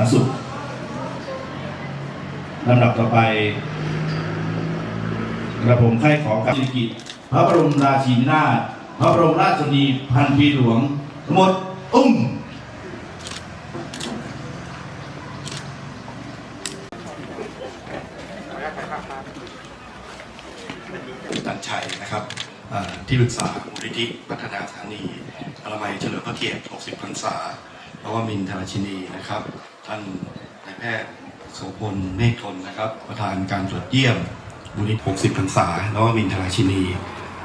ารณสุขลำดับต่อไป กระผมใคร่ขอกับสิริกิติ์พระบรมราชินีนาถพระบรมราชชนีพันปีหลวงหมดอุ้มตันชัยนะครับที่ปรึกษามูลนิธิพัฒนาสถานีอนามัยเฉลิมพระเกียรติ 60 พรรษาพระวมินทรชินีนะครับ ท่านนายแพทย์โสพลเมฆทนนะครับ ประธานการตรวจเยี่ยมมูลนิธิ60พรรษาพระวมินทราชินี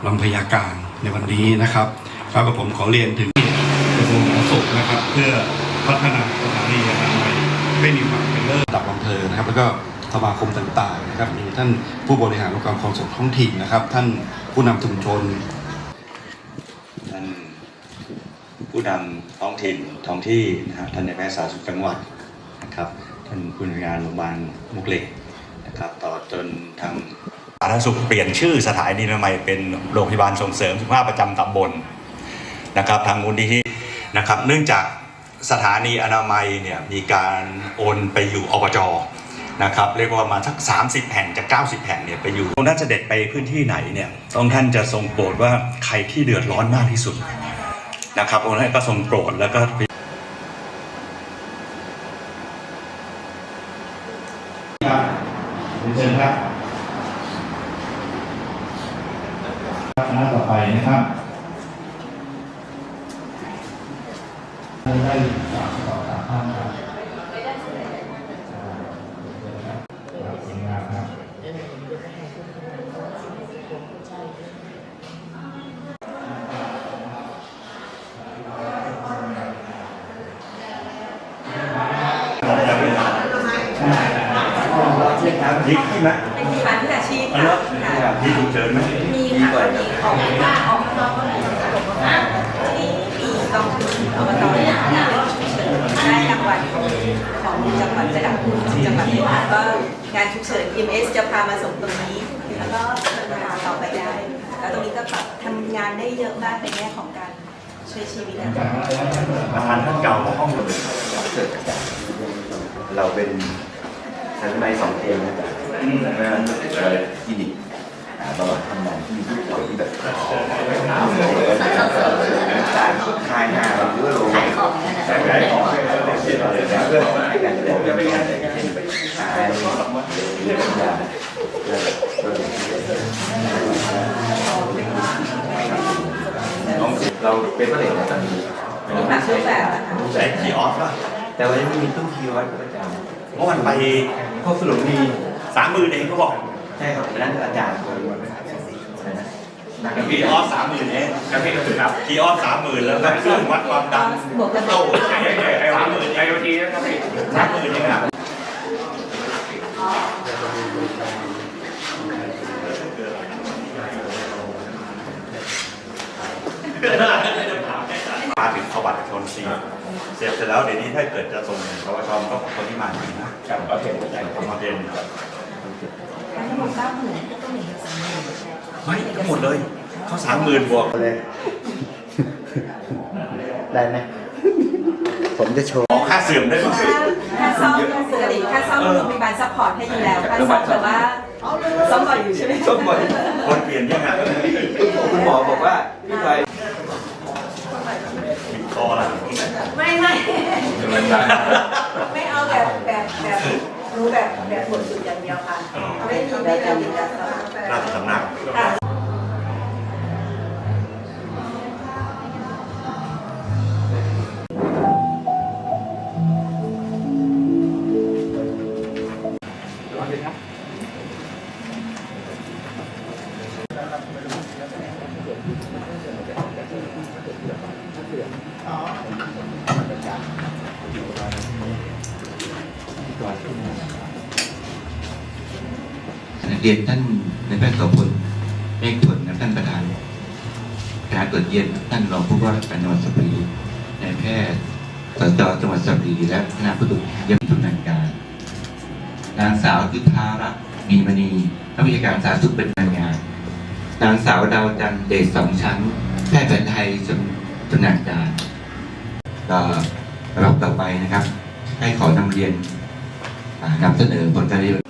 ลำพยาการในวันนี้นะครับครับผมขอเรียนถึงกระทรวงสาธารณสุขนะครับ เพื่อพัฒนาสถานีอนามัยไม่มีความเป็นเลิศดับอำเภอนะครับ แล้วก็สมาคมต่างๆนะครับมีท่านผู้บริหารองค์กรขนส่งท้องถิ่นนะครับ ท่านผู้นำชุมชนท่านผู้นำท้องถิ่นท้องที่นะฮะท่านในายแพทย์สาธารณสุขจังหวัด นะครับท่านผู้นวยารโรงพยาบาลมุกเหล็กนะครับต่อจนทางสาธารณสุขเปลี่ยนชื่อสถานีอนามัยเป็นโรงพยาบาลส่งเสริมสุขภาพประจำตำบลนะครับ ทางมูลนิธินะครับ เนื่องจากสถานีอนามัยเนี่ยมีการโอนไปอยู่อบจนะครับเรียกว่ามาสัก 30 แห่งจาก 90 แห่งเนี่ยไปอยู่องท่านเสด็จไปพื้นที่ไหนเนี่ยองค์ท่านจะทรงโปรดว่าใครที่เดือดร้อนมากที่สุดนะครับองค์ท่านก็ทรงโปรดแล้วก็ ครับ เชิญครับคณะต่อไปนะครับได้สามต่อสามท่านครับสวยงามครับ ยิกที่ไหมเป็นสถานที่อาชีพอันค่ะนี้ค่ะที่ฉุกเฉินไหมมีค่ะมีออกมาออกมาก็มีระบบว่าที่มีกองทุนอบตเนี่ยงานฉุกเฉินได้รางวัลของจังหวัดระดับจังหวัดเลยค่ะก็งานฉุกเฉิน EMS จะพามาส่งตรงนี้ แล้วก็พาต่อไปได้แล้วตรงนี้ก็แบบทำงานได้เยอะมากในแง่ของการช่วยชีวิตนะคะ ประธานท่านเก่าของห้องเลยเกิดจากเราเป็นชั้นไม้สองเตียงนะจ๊ะ เพราะฉะนั้นเรคลินิกหาตลอดทำงานที่มีผู้ป่วยที่แบบการคลายหน้าเราหรือว่าโรงขายของขายของเพื่อให้การแสดงเป็นการเช่นไปหาหรือยาเราเป็นมะเร็งนะตอนนี้มีแบบรูปแบบนะคะใช้คีย์ออสป่ะแต่ว่ายังไม่มีตู้คิวไว้ประจำเมื่อวันไปข้อสรุปมี สามหมื่นเองเขาบอกใช่ครับนั่นอาจารย์คนนักคีย์ออสสามหมื่นเองกระเพาะครับคีย์ออสสามหมื่นแล้วก็เครื่องวัดความดันบวกกันโต้สามหมื่นไอโอทีนะครับพี่สามหมื่นเองครับมาถึงประวัติชนสีเสร็จเสร็จแล้วเดี๋ยวนี้ถ้าเกิดจะส่งปวชมันก็ของคนที่มาจริงนะกับประเทศใจของประเทศ ทั้งหมดเก้าหมื่นก็ต้องมีเงินสามหมื่น เฮ้ยทั้งหมดเลย เขาสามหมื่นบวกเลย ได้ไหมผมจะโชว์ออกค่าเสื่อมได้ไหมค่าค่าซ่อมปกติค่าซ่อมโรงพยาบาลซัพพอร์ตให้อยู่แล้วค่าซ่อมแต่ว่าซ่อมบ่อยอยู่ใช่ไหมซ่อมบ่อยคนเปลี่ยนยังไงคุณหมอบอกว่าพี่ไปคอละไม่ไม่ไม่เอาแบบแบบแบบรู้แบบแบบบทสุดอย่างเดียวค่ะไม่มีไม่มีติดกัน ราชสำนัก รียนท่านในแพทย์โสพลเมฆผลนะท่านประธานคณะตรวจเยี่ยมท่านรองผู้ว่าราชการจังหวัดสระบุรีนายแพทย์สจจังหวัดสระบุรีและคณะผู้ตรวจเยี่ยมทุกหน่วยงานนางสาวยุทธารัตน์มีมณีนักวิชาการสาธารณสุขเป็นรายงาน นางสาวดาวจันเดชสองชั้น แพทย์แผนไทยจำจำหน่ายการก็รับต่อไปนะครับ ให้ขอนำเรียนอ่านำเสนอผลการเรียน